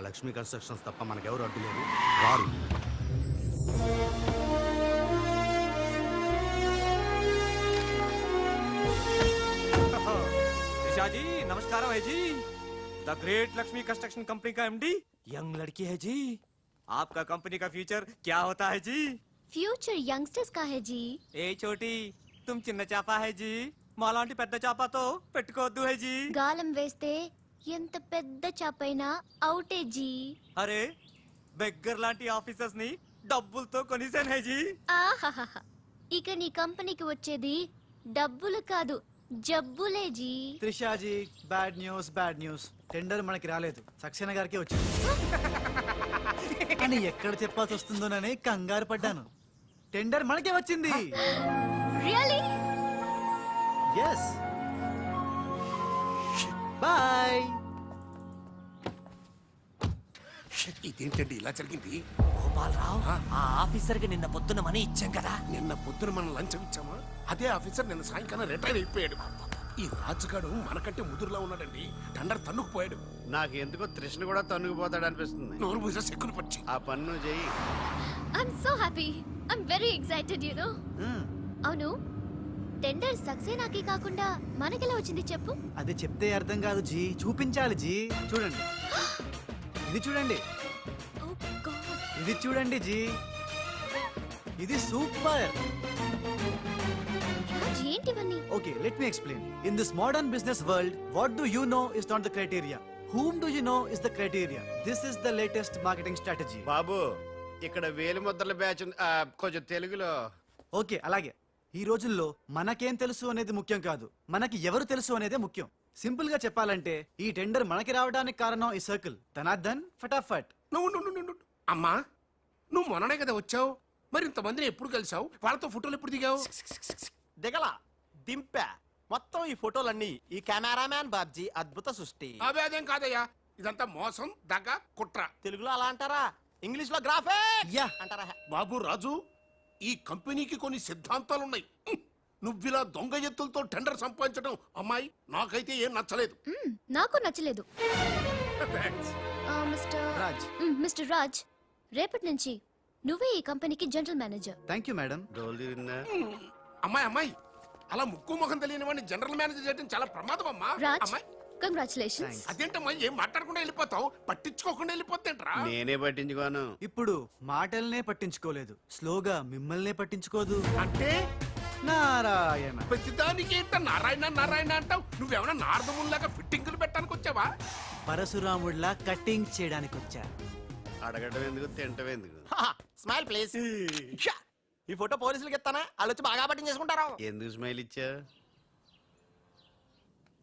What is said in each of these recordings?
Lakshmi constructions తప్ప మనకెవరు అడ్డు లేరు రారు निशा जी नमस्कार है जी the great Lakshmi construction company का एमडी यंग लड़की है जी आपका कंपनी का फ्यूचर क्या होता है जी ఫ్యూచర్ యంగ్స్టర్స్ కా హే జీ ఏ చోటి తుమ్ చిన్న చేప హై జీ మాలాంటి పెద్ద చేపతో పెట్టుకోవద్దు హై జీ గాలం వేస్తే ఎంత పెద్ద చాపైనా అవుటే జీ. అరే బెగ్గర్ లాంటి ఆఫీసర్స్ని డబ్బులతో కొనిసాను హై జీ. ఆహాహా ఇక నీ కంపెనీకి వచ్చేది డబ్బులు కాదు జబ్బులే ji. Trisha ji bad news bad news. Tender మనకి రాలేదు. సక్సేనా గారికి వచ్చింది. అని ఎక్కడ చెప్పాల్సి వస్తుందోనని కంగారు పడ్డాను. టెండర్ మనకే వచ్చింది. రియలీ ఎస్ బాయ్ ఇదేంటండి? ఇలా జరిగింది. గోపాలరావు ఆ. ఆఫీసర్కి నిన్న పొద్దున మనీ ఇచ్చాం కదా. నిన్న పొద్దున మనం లంచం ఇచ్చామా? అదే ఆఫీసర్ నిన్న సాయంకాలం రిటైర్ అయిపోయాడు. ఈ రాజుగాడు మనకంటే ముదురులా ఉన్నాడండి. టండర్ తన్నుకుపోయాడు. నాకు ఎందుకో తృష్ణ కూడా తన్నుకుపోతాడు అనిపిస్తుంది. నోరు పూజ సెక్కులు పచ్చి ఆ పన్ను చెయ్యి. I'm so happy I'm very excited you know అవును టెండర్ సక్సేనాకి కాకుండా మనకెలా వచ్చింది చెప్పు అది చెప్తే అర్థం కాదు జీ చూపించాలి జీ చూడండి ఇది చూడండి Oh. ఇది చూడండి జీ ఇది సూపర్ ఏంటివన్నీ Okay, let me explain. In this modern business world, what do you know is not the criteria. Whom do you know is the criteria. This is the latest marketing strategy. బాబు ఇక్కడ వేలు ముద్రల batch కొంచెం తెలుగులో okay అలాగే ఈ రోజుల్లో మనకేం తెలుసు అనేది ముఖ్యం కాదు. మనకి ఎవరు తెలుసు అనేదే ముఖ్యం. సింపుల్గా చెప్పాలంటే ఈ టెండర్ మనకి రావడానికి కారణం ఈ సర్కిల్. ధనార్దన్ ఫటాఫట్. నువ్వు నువ్వు నువ్వు నువ్వు అమ్మా నువ్వు మొన్ననే కదా వచ్చావు? మరి ఇంతమందిని ఎప్పుడు కలిసావు? వాళ్ళతో ఫోటోలు ఎప్పుడు దిగావు? దిగల. దింపా. మొత్తం ఈ ఫోటోలన్నీ ఈ కెమెరామ్యాన్ బాబ్జీ అద్భుత సృష్టి. అవే అదేం కాదయ్యా. ఇదంతా మోసం దగ్గ కుట్ర. తెలుగులో అలా అంటారా? ఇంగ్లీష్లో గ్రాఫే యా. అంటారా? బాబు రాజు ఈ కంపెనీకి కొన్ని సిద్ధాంతాలు ఉన్నాయి హ్మ్. నువ్విలా దొంగ ఎత్తులతో టెండర్ సంపాదించడం అమ్మాయి నాకైతే ఏం నచ్చలేదు. మ్మ్, నాకు నచ్చలేదు. ఆ, మిస్టర్ రాజ్. మ్మ్, మిస్టర్ రాజ్ రేపటి నుంచి నువ్వే ఈ కంపెనీకి general manager. Thank you madam అమ్మాయి అమ్మాయి అలా ముక్కు ముఖం తెలియని వాడిని జనరల్ మేనేజర్ చేయడం చాలా ప్రమాదం అమ్మా రాజ్. అమ్మాయి. కంగ్రాచులేషన్స్ అదేంటమ్మా ఏం మాట్లాడకుండా వెళ్ళిపోతావు? పట్టించుకోకుండా వెళ్ళిపోతేంట్రా నేనే పట్టించుకోను. ఇప్పుడు మాటల్నే పట్టించుకోలేదు. స్లోగా మిమ్మల్నే పట్టించుకోదు. అంటే? నారాయణ. ప్రతిదానికి ఏంట నారాయణ నారాయణ అంటావు? నువ్వేమైనా నారదముల్లాగా ఫిట్టింగులు పెట్టడానికి వచ్చావా? పరశురాముడిలా కటింగ్ చేయడానికి వచ్చా? అడగడం ఎందుకు తింటం ఎందుకు? స్మైల్ ప్లీజ్ ఈ ఫోటో పోలీసులకి ఇస్తానా? వాళ్ళు వచ్చి బాగా పట్టింగ్ చేసుకుంటారు? ఎందుకు స్మైల్ ఇచ్చా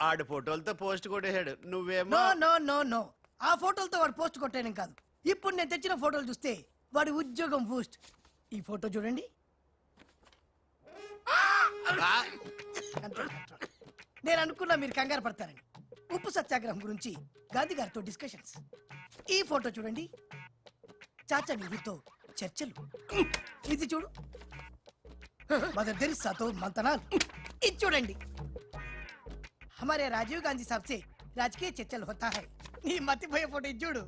ఆడు ఫోటోలతో పోస్ట్ కొట్టేశాడు. నువ్వేమో నో నో నో నో. ఆ ఫోటోలతో వాడు పోస్ట్ కొట్టేయడం కాదు. ఇప్పుడు నేను తెచ్చిన ఫోటోలు చూస్తే వాడి ఉద్యోగం బూస్ట్ ఈ ఫోటో చూడండి. నేను అనుకున్నా మీరు కంగారు పడతారని. ఉప్పు సత్యాగ్రహం గురించి గాంధీ గారితో డిస్కషన్స్ ఈ ఫోటో చూడండి. చాచా నెహ్రూతో చర్చలు. ఇది చూడు. మదర్ తెరిసాతో మంతనాలు ఇది చూడండి. हमारे राजीव गांधी साहब से రాజకీయ చర్చలు होता है నీ మతిపోయే ఫోటో ఇది చూడు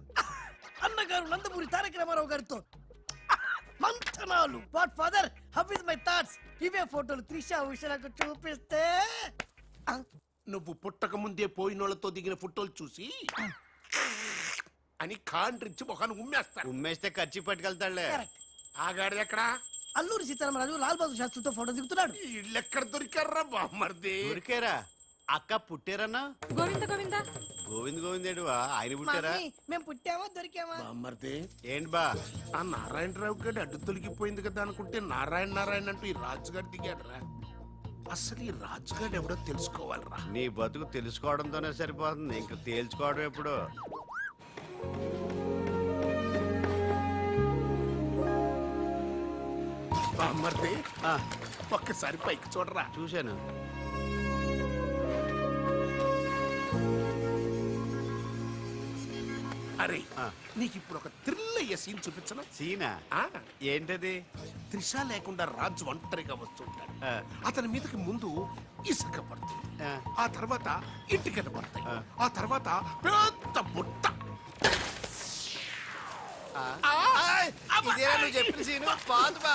అన్నగారు నందమూరి తారక రామారావు గారితో మంచనాలు what father how is my thoughts ఇవే ఫోటోలు త్రిషా ఉషలకు చూపిస్తే ఆ, నువ్వు పుట్టక ముందే పోయినోళ్లతో దిగిన ఫోటోలు చూసి అని కాండ్రించి మొహాన్ని ఉమ్మేస్తాను ఉమ్మేస్తే ఖర్చు పట్టుకెళ్తాడులే correct. ఆగాడు ఎక్కడా అల్లూరి సీతారామరాజు లాల్ బహదూర్ శాస్త్రితో ఫోటో దిగుతున్నాడు ఇల్లెక్కడ దొరికారా బామ్మర్ది ఊరికేరా అక్క పుట్టారన్నా? గోవింద గోవింద. గోవింద్ గోవింద్ ఏడువా ఆయన పుట్టారా? మేము పుట్టామా దొరికామా? బామ్మర్ది ఏంటి బా? ఆ నారాయణరావు గారి అడ్డు తొలగిపోయింది కదా అనుకుంటే నారాయణ నారాయణ అంటూ ఈ రాజుగారు దిగాడురా. అసలు ఈ రాజుగారు ఎవడో తెలుసుకోవాలిరా. నీ బతుకు తెలుసుకోవడంతోనే సరిపోతుంది. ఇంక తేల్చుకోవడం ఎప్పుడు? బామ్మర్ది ఒక్కసారి పైకి చూడరా. చూశాను. అరే. నీకు ఇప్పుడు ఒక థ్రిల్ అయ్యే సీన్ చూపించను? సీనా? ఆ, ఏంటది? త్రిష లేకుండా రాజు ఒంటరిగా వస్తుంటాడు ఆ. అతని మీదకి ముందు ఇసుక పడుతుంది. ఆ. ఆ తర్వాత ఇటుకలు పడతాయి. ఆ. తర్వాత పెద్ద బుట్ట. ఇదేనా నువ్వు చెప్పిన సీను? బాదు బా.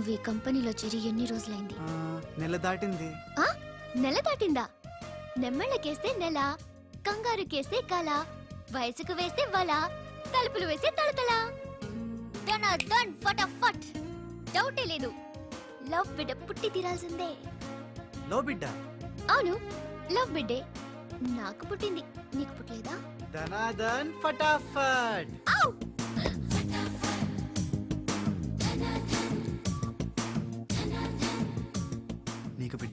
నువ్వు ఈ కంపెనీలో చేరి ఎన్ని రోజులైంది? ఆ, నెల దాటింది. ఆ? నెల దాటిందా? నెమ్మళ్ళకేస్తే నెల కంగారుకేస్తే కల వయసుకు వేస్తే వల తలుపులు వేస్తే తడతల డన్ డన్ ఫటాఫట్ డౌటే లేదు. లవ్ బిడ్డ పుట్టి తీరాల్సిందే. లో బిడ్డ? అవును లవ్ బిడ్డే. నాకు పుట్టింది నీకు పుట్టలేదా? ధనాదన్ ఫటాఫట్ ఔ!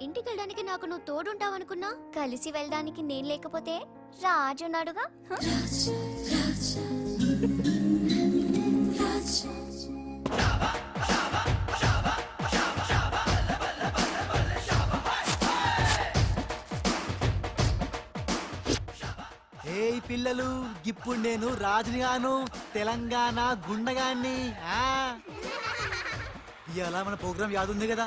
ఇంటికి వెళ్ళడానికి నాకు నువ్వు తోడుంటావనుకున్నా? కలిసి వెళ్ళడానికి నేను లేకపోతే రాజు ఉన్నాడుగా? ఏయ్ పిల్లలు ఇప్పుడు నేను రాజునిగాను తెలంగాణ గుండగాన్ని ఆ. మన ప్రోగ్రాం యాదుంది కదా?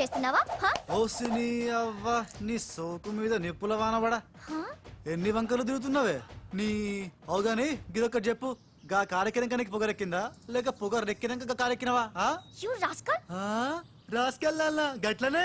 చేస్తున్నావా హ? ఓసిని అవ్వ నీ సోకు మీద నిప్పుల వానబడా హ? ఎన్ని వంకలు తిరుగుతున్నావే నీ అవుగాని గిదొక్కటి చెప్పు గా కారెక్కినాక నీకు పొగరెక్కిందా లేక పొగరెక్కినాక గా కారెక్కినవా ఆ? You rascal? రాసుకెళ్ళాలా గట్లనే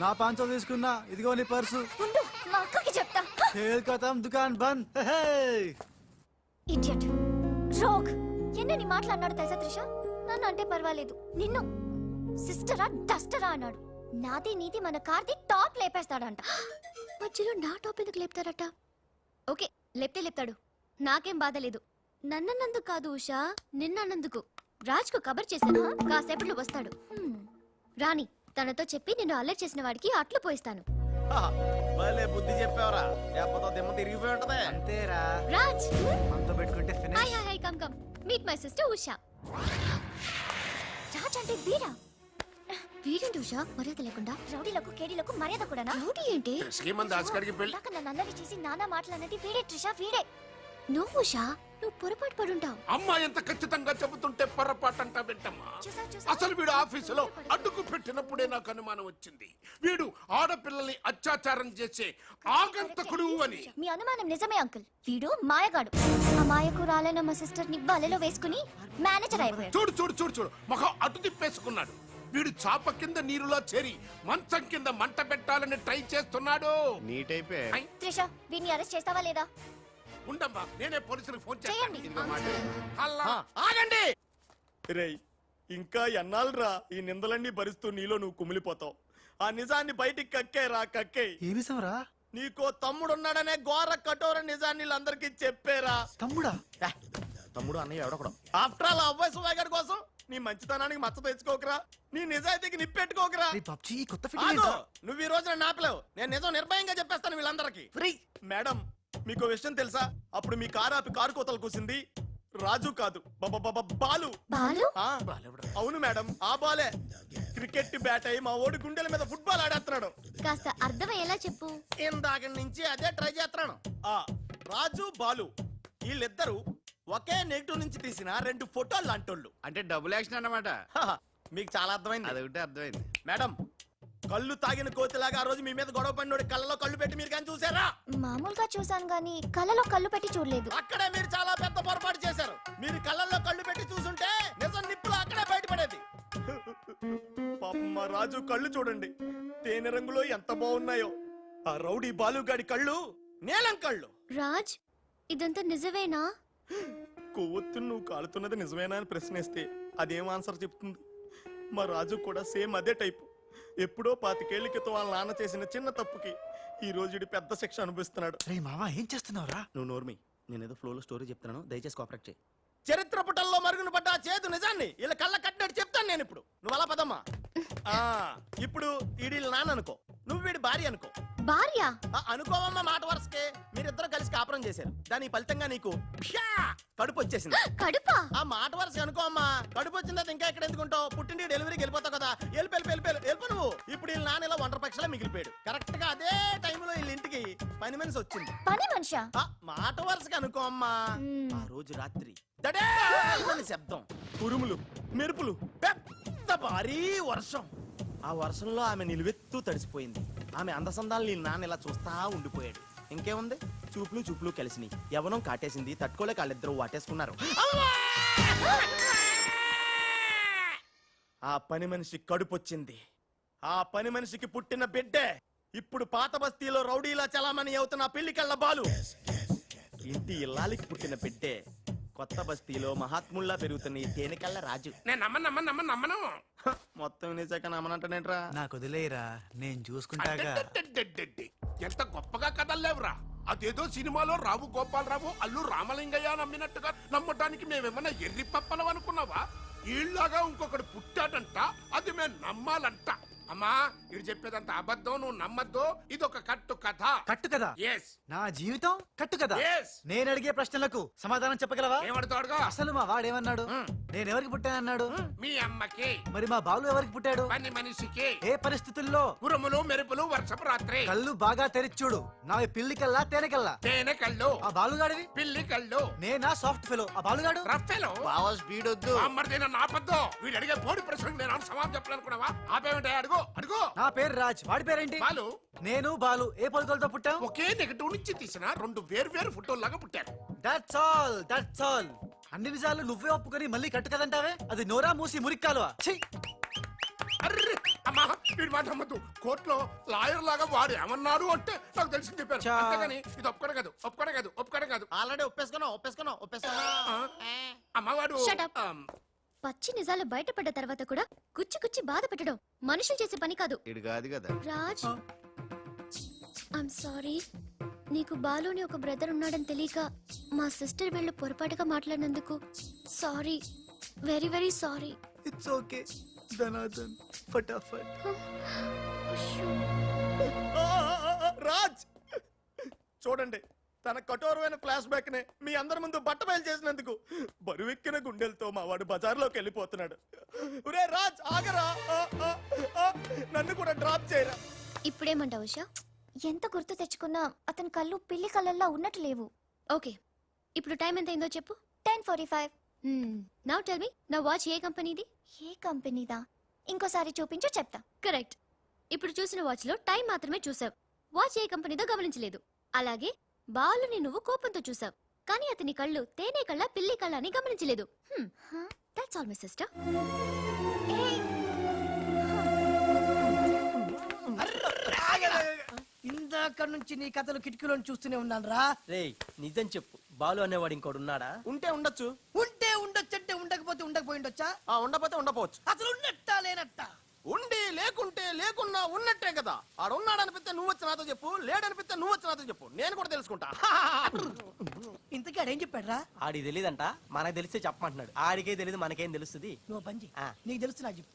నా పాంచో తీసుకున్నా ఇదిగో నీ పర్సు. ఉండు మా అక్కకి చెప్తా. దుకాన్ బంద్. Idiot rogue. ఎన్నని మాటలు అన్నాడు తెలుసా త్రిష? నన్ను అంటే పర్వాలేదు. నిన్ను. సిస్టరా డస్టరా అన్నాడు. నాది నీది మన కార్ది టాప్ లేపేస్తాడంట. మధ్యలో నా టాప్ ఎందుకు లేపుతారట? ఓకే లేపితే లేపుతాడు. నాకేం బాధ లేదు. నన్నన్నందుకు కాదు ఉషా నిన్నన్నందుకు. రాజ్కు కబర్ చేశాను. కాసేపట్లో వస్తాడు. రాణి తనతో చెప్పి నిన్ను అల్లరి చేసిన వాడికి అట్లు పోయిస్తాను. భలే బుద్ధి చెప్పావరా. లేకపోతే దిమ్మ తిరిగిపోయి ఉంటదే. అంతేరా. రాజ్. మనతో పెట్టుకుంటే hi hi hi come come. Meet my sister Usha. Raj అంటే వీరా? వీరేంటి ఉషా? మర్యాద లేకుండా? రౌడీలకు కేడీలకు మర్యాద కూడా రౌడీ ఏంటి? శ్రీమంత్ దాస్కడికి పెళ్ళి ఇందాక నన్ను అల్లరి చేసి నానా మాటలన్నది వీడే ట్రిషా వీడే. నువ్వు ఉషా? నువ్వు పొరపాటు పడుంటావు. అమ్మ ఎంత ఖచ్చితంగా చెబుతుంటే పొరపాటు అంటా వింటమ్మా అసలు వీడు ఆఫీసులో అడ్డుకు పెట్టినప్పుడే నాకు అనుమానం వచ్చింది. వీడు ఆడపిల్లల్ని అత్యాచారం చేసే ఆగంతకుడు అని. మీ అనుమానం నిజమే అంకుల్. వీడు మాయగాడు. ఆ మాయకు రాలైన మా సిస్టర్ని బలలో వేసుకుని మేనేజర్ అయిపోయాడు. చూడు చూడు చూడు చూడు. మొహం అటు తిప్పేసుకున్నాడు. వీడు చాప కింద నీరులో చేరి మంచం కింద మంట పెట్టాలని ట్రై చేస్తున్నాడు. నీట్ అయిపోయి ఐ, త్రిష వీడిని అరెస్ట్ చేస్తావా లేదా? ఉండమ్మా నేనే పోలీసులకు ఫోన్ చేయండి. మాట. అల్లా ఆగండి! రేయ్ ఇంకా ఎన్నాళ్ళరా ఈ నిందలన్నీ భరిస్తూ నీలో నువ్వు కుమిలిపోతావు? ఆ నిజాన్ని బయటికి కక్కేరా కక్కే. ఏమి రా నీకో తమ్ముడున్నాడనే ఘోర కఠోర నిజాన్ని వీళ్ళందరికీ చెప్పేరా. తమ్ముడా? ఏ, తమ్ముడు అన్నయ్య ఎవడొకడు ఆఫ్టర్ ఆల్ అవ్వాయి సువాగడ్ కోసం నీ మంచితనానికి మచ్చ తెచ్చుకోకరా. నీ నిజాయితీకి నిప్పెట్టుకోకరా. పబ్జి ఈ కొత్త ఆగు! నువ్వు ఈ రోజున నాపలేవు. నేను నిజం నిర్భయంగా చెప్పేస్తాను వీళ్ళందరికీ. ఫ్రీ మేడం మీకు విషయం తెలుసా? అప్పుడు మీ కారు ఆపి కారు కోతలు కూసింది రాజు కాదు. బబబబ బాలు. బాలు? ఆ, అవును మేడం ఆ బాలే. క్రికెట్ బ్యాట్ అయి మా ఓడి గుండెల మీద ఫుట్బాల్ ఆడేస్తున్నాడు. కాస్త అర్థమయ్యేలా చెప్పు. ఇందాక నుంచి అదే ట్రై చేస్తున్నాను. ఆ రాజు బాలు వీళ్ళిద్దరూ ఒకే నెగిటివ్ నుంచి తీసిన రెండు ఫోటోలు లాంటోళ్ళు. అంటే డబుల్ యాక్షన్ అన్నమాట. హహ, మీకు చాలా అర్థమైంది. అదొకటి అర్థమైంది. మేడం కళ్ళు తాగిన కోతిలాగా ఆ రోజు మీ మీద గొడవ పడినోడి కళ్ళలో కళ్ళు పెట్టి మీరు కానీ చూసారా? మామూలుగా చూసాను గానీ కళ్ళలో కళ్ళు పెట్టి చూడలేదు. అక్కడే మీరు చాలా పెద్ద పొరపాటు చేశారు. మీరు కళ్ళల్లో కళ్ళు పెట్టి చూసుంటే నిజం నిప్పులు అక్కడే బయటపడేది. పాపం మా రాజు కళ్ళు చూడండి. తేనె రంగులో ఎంత బాగున్నాయో. ఆ రౌడీ బాలుగాడి కళ్ళు నీలం కళ్ళు. రాజ్ ఇదంతా నిజమేనా? కొవ్వొత్తు నువ్వు కాలుతున్నది నిజమేనా అని ప్రశ్నిస్తే అదేం ఆన్సర్ చెప్తుంది? మా రాజు కూడా సేమ్ అదే టైపు. ఎప్పుడో పాతికేళ్ళ క్రితం వాళ్ళ నాన్న చేసిన చిన్న తప్పుకి ఈ రోజు ఈడు పెద్ద శిక్ష అనుభవిస్తున్నాడు. రే మావా ఏం చేస్తున్నావురా? నువ్వు నోర్మి నేనేదో ఫ్లోలో స్టోరీ చెప్తున్నాను దయచేసి కోఆపరేట్ చేయి. చరిత్ర పుటల్లో మరుగున పడ్డ ఆ చేతు నిజాన్ని ఇలా కళ్ళ కట్టినట్టు చెప్తాను నేను ఇప్పుడు. నువ్వు అలా పదమ్మా. ఆ, ఇప్పుడు ఈడి నాన్న అనుకో నువ్వు వీడి భార్య అనుకో. భార్య? ఆ, అనుకోవమ్మ మాట వరుసకే. మీరిద్దరు కలిసి కాపురం చేశారు. దాని ఫలితంగా నీకు ప్యా కడుపు వచ్చేసింది. కడుపా? ఆ మాట వరుస అనుకో అమ్మా కడుపు వచ్చిన తర్వాత ఇంకా ఎక్కడ ఎందుకుంటావు? పుట్టింటి డెలివరీకి వెళ్ళిపోతావు కదా. వెళ్ళి వెళ్ళి వెళ్ళి వెళ్ళి వెళ్ళిపో నువ్వు. ఇప్పుడు వీళ్ళ నాన్న ఇలా ఒంటరి పక్షలా మిగిలిపోయాడు. కరెక్ట్గా అదే టైంలో వీళ్ళ ఇంటికి పని మనిషి వచ్చింది. పని మనిషా? ఆ మాట వరుసగా అనుకో అమ్మా మ్మ్. ఆ రోజు రాత్రి. శబ్దం? ఉరుములు మెరుపులు. పెద్ద భారీ వర్షం. ఆ వర్షంలో ఆమె నిలువెత్తు తడిసిపోయింది. ఆమె అందసందాలు నీ నాన్న ఇలా చూస్తా ఉండిపోయాడు. ఇంకేముంది? చూపులు చూపులు కలిసినాయి. యవనం కాటేసింది తట్టుకోలేక వాళ్ళిద్దరూ వాటేసుకున్నారు. ఆ పని మనిషి కడుపొచ్చింది ఆ పని మనిషికి పుట్టిన బిడ్డే. ఇప్పుడు పాత బస్తీలో రౌడీలా చలామణి అవుతున్న పెళ్ళికళ్ళ బాలు. ఇంటి ఇల్లాలికి పుట్టిన బిడ్డే. కొత్త బస్తీలో మహాత్ముల్లా పెరుగుతున్న ఈ తేనెకల్ల రాజు. నేను నమ్మను నమ్మను నమ్మను నమ్మను. హ, మొత్తం వినేశాక నమ్మనంటానేట్రా? నాకు వదిలేయరా నేను చూసుకుంటాగా. అడ్డడ్డడ్డడ్డడ్డి. ఎంత గొప్పగా కథల్లేవురా. అదేదో సినిమాలో రావు గోపాలరావు అల్లు రామలింగయ్య నమ్మినట్టుగా నమ్మటానికి మేమేమన్నా ఎర్రి పప్పలం అనుకున్నావా? ఈళ్ళగా ఇంకొకడు పుట్టాడంట అది మేము నమ్మాలంట. అమ్మా ఇది చెప్పేదంత అబద్ధం నువ్వు నమ్మద్దు. ఇది ఒక కట్టు కథ. కట్టు కదా ఎస్ నా జీవితం కట్టు కదా Yes. నేను అడిగే ప్రశ్నలకు సమాధానం చెప్పగలవా? ఏమడతాడుగా అసలు మా వాడేమన్నాడు? నేను ఎవరికి పుట్టానన్నాడు? మీ అమ్మకి. మరి మా బాలు ఎవరికి పుట్టాడు? పని మనిషికి. ఏ పరిస్థితుల్లో? ఉరుములు మెరుపులు వర్షపు రాత్రి. కళ్ళు బాగా తెరిచూడు నావి పిల్లి కల్లా తేనె కల్లా. తేనె కళ్ళు. ఆ బాలుగాడివి? పిల్లి కళ్ళు. నేనా సాఫ్ట్ ఫెలో ఆ బాలుగాడు? రఫెలో బావా స్పీడ్ వద్దు. అమ్మర్దైన నాపద్దు వీడు అడిగే బోడి ప్రశ్నకు నేను సమాధానం చెప్పాలనుకున్నావా? ఆపేమిటే అడుగు. అడుగు నా పేరు రాజ్. వాడి పేరేంటి? బాలు. నేను బాలు. ఏ పొలకలతో పుట్టాం ఒకే నెగటివ్ నుంచి తీసిన రెండు వేరు వేరు ఫోటోల్లాగా పుట్టారు దట్స్ ఆల్ దట్స్ ఆల్ అన్ని నిజాలు నువ్వే ఒప్పుకొని మళ్ళీ కట్టు కదంటావే? అది నోరా మూసి మురిక్కాలువా ఛీ! అర్రే అమ్మా వీడి మాట నమ్మద్దు. కోర్టులో లాయర్ లాగా వాడు ఏమన్నారు అంటే నాకు తెలిసి చెప్పారు. చా. అంతేగాని ఇది ఒప్పుకోవడం కాదు ఒప్పుకోవడం కాదు ఒప్పుకోవడం కాదు. ఆల్రెడీ ఒప్పేసుకున్నావు ఒప్పేసుకున్నావు ఒప్పేసుకున్నావు. ఆ, అమ్మవాడు Shut up. పచ్చి నిజాలు బయటపడ్డ తర్వాత కూడా గుచ్చి గుచ్చి బాధ పెట్టడం మనుషులు చేసే పని కాదు. ఇడు కాదు కదా. రాజ్ ఐమ్ సారీ నీకు బాలుని ఒక బ్రదర్ ఉన్నాడని తెలియక మా సిస్టర్ వీళ్ళు పొరపాటుగా మాట్లాడినందుకు sorry very very sorry it's okay ధనాధన్ ఫటాఫట్. రాజ్! చూడండి. తన కఠోరమైన ఫ్లాష్ బ్యాక్ని మీ అందరి ముందు బట్టబయలు చేసినందుకు బరువెక్కిన గుండెలతో మా వాడు బజార్లోకి వెళ్ళిపోతున్నాడు. ఒరే రాజ్ ఆగరా? ఆ, ఆ, ఆ, నన్ను కూడా డ్రాప్ చేయరా? ఇప్పుడేమంటావు ఉషా? ఎంత గుర్తు తెచ్చుకున్నా అతని కళ్ళు పిల్లి కళ్ళల్లో ఉన్నట్టు లేవు. ఓకే ఇప్పుడు టైం ఎంత అయిందో చెప్పు. Ten forty five. Now tell me నా వాచ్ ఏ కంపెనీది? ఏ కంపెనీదా? ఇంకోసారి చూపించు చెప్తా. కరెక్ట్ ఇప్పుడు చూసిన వాచ్లో టైం మాత్రమే చూసావు. వాచ్ ఏ కంపెనీదో గమనించలేదు. అలాగే బాలుని నువ్వు కోపంతో చూసావు. కానీ అతని కళ్ళు తేనె కళ్ళ పిల్లి కళ్ళ అని గమనించలేదు. దట్స్ ఆల్ మై సిస్టర్ ఇందాక నుంచి నీ కథలు కిటికీలో చూస్తూనే ఉన్నాను రా రేయ్ నిజం చెప్పు. బాలు అనేవాడు ఇంకోడు ఉన్నాడా ఉంటే ఉండొచ్చు. ఉంటే ఉండొచ్చంటే ఉండకపోతే ఉండకపోయి ఉండొచ్చా? ఆ ఉండపోతే ఉండపోవచ్చు. అసలు ఉన్నట్టా లేనట్టా? ఉండి లేకుంటే లేకున్నా ఉన్నట్టే కదా. ఆడ ఉన్నాడనిపిస్తే నువ్వు వచ్చి నాతో చెప్పు లేడనిపిస్తే నువ్వు వచ్చి నాతో చెప్పు. నేను కూడా తెలుసుకుంటా. ఇంతకీ ఆడేం చెప్పాడు రా ఆడికి తెలియదంట మనకు తెలిస్తే చెప్పమంటున్నాడు. ఆడికే తెలియదు మనకేం తెలుస్తుంది? నువ్వు. ఆ. నీకు తెలుసు నాకు చెప్పు.